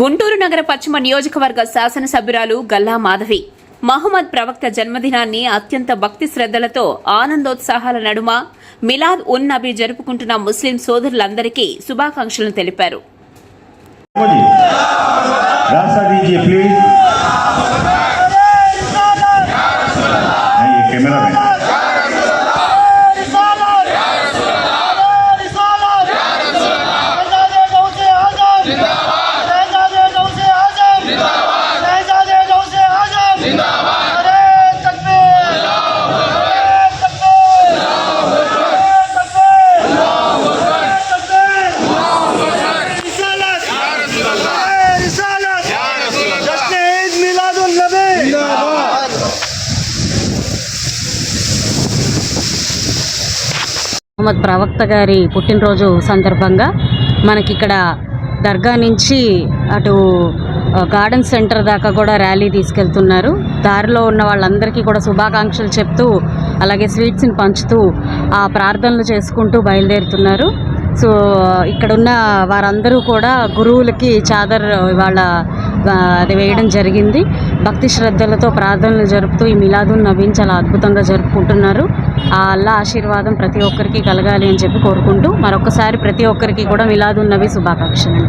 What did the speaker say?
గుంటూరు నగర పశ్చిమ నియోజకవర్గ శాసనసభ్యురాలు గల్లా మాధవి. మహమ్మద్ ప్రవక్త జన్మదినాన్ని అత్యంత భక్తి శ్రద్దలతో ఆనందోత్సాహాల నడుమ మిలాద్ ఉన్ నబీ జరుపుకుంటున్న ముస్లిం సోదరులందరికీ శుభాకాంక్షలను తెలిపారు. మహమ్మద్ ప్రవక్త గారి పుట్టినరోజు సందర్భంగా మనకి ఇక్కడ దర్గా నుంచి అటు గార్డెన్ సెంటర్ దాకా కూడా ర్యాలీ తీసుకెళ్తున్నారు. దారిలో ఉన్న వాళ్ళందరికీ కూడా శుభాకాంక్షలు చెప్తూ అలాగే స్వీట్స్ని పంచుతూ ఆ ప్రార్థనలు చేసుకుంటూ బయలుదేరుతున్నారు. సో ఇక్కడున్న వారందరూ కూడా గురువులకి చాదర్ వాళ్ళ అది వేయడం జరిగింది. భక్తి శ్రద్ధలతో ప్రార్థనలు జరుపుతూ ఈ మిలాదున్ నవీన్ చాలా అద్భుతంగా జరుపుకుంటున్నారు. ఆ అల్లా ఆశీర్వాదం ప్రతి ఒక్కరికి కలగాలి అని చెప్పి కోరుకుంటూ మరొకసారి ప్రతి ఒక్కరికి కూడా మిలాదున్నవి శుభాకాంక్షలు